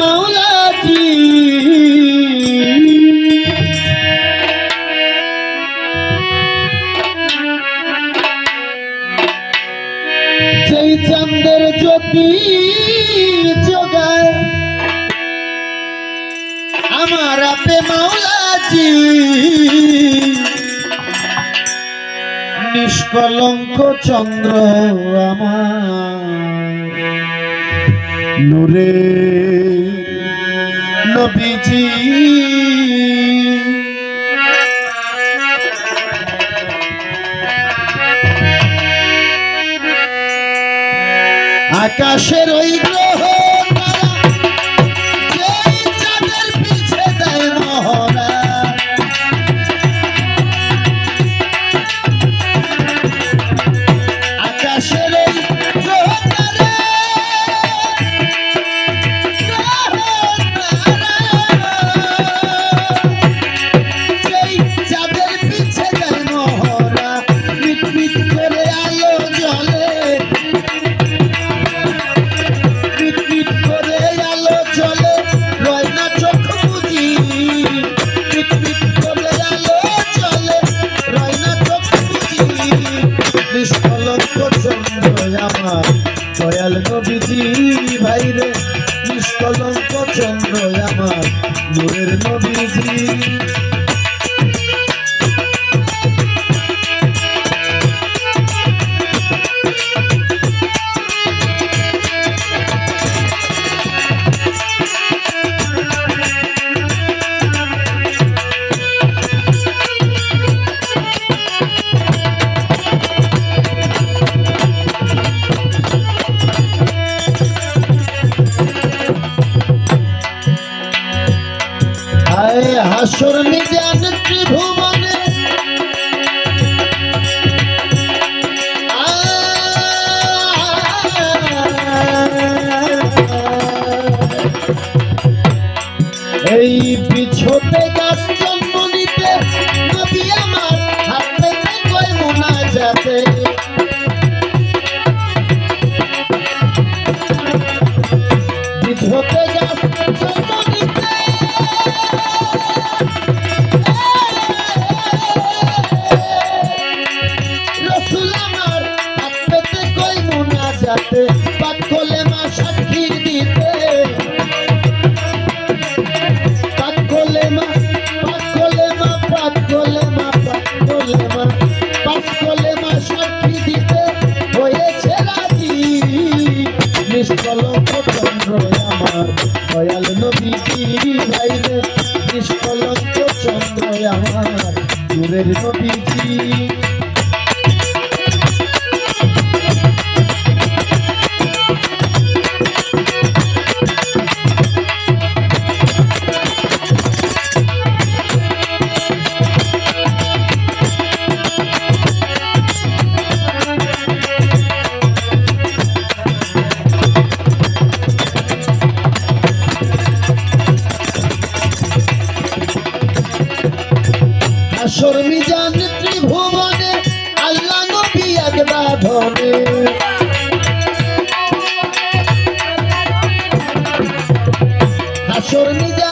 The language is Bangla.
মাওলাজি যেই চন্দ্রের জ্যোতি জগায়। আমার আপে মাওলাজি নিষ্কলঙ্ক চন্দ্র আমার। নূরে আকাশের ওই গ্রহ নূরের নবীজি। হাসর নিজান ত্রিভুবনে। এই পিছতে গাছ সাথে পাখলে মা সাক্ষী দিতে। পাখলে মা পাখলে মা পাখলে নবীজি ভাইরে। নিষ্কলঙ্ক চন্দ্র আমার, দূরের নবীজি। হাসর মিজান ত্রিভুবনে আল্লাহ নবী একবার ধরে। হাসর মিজান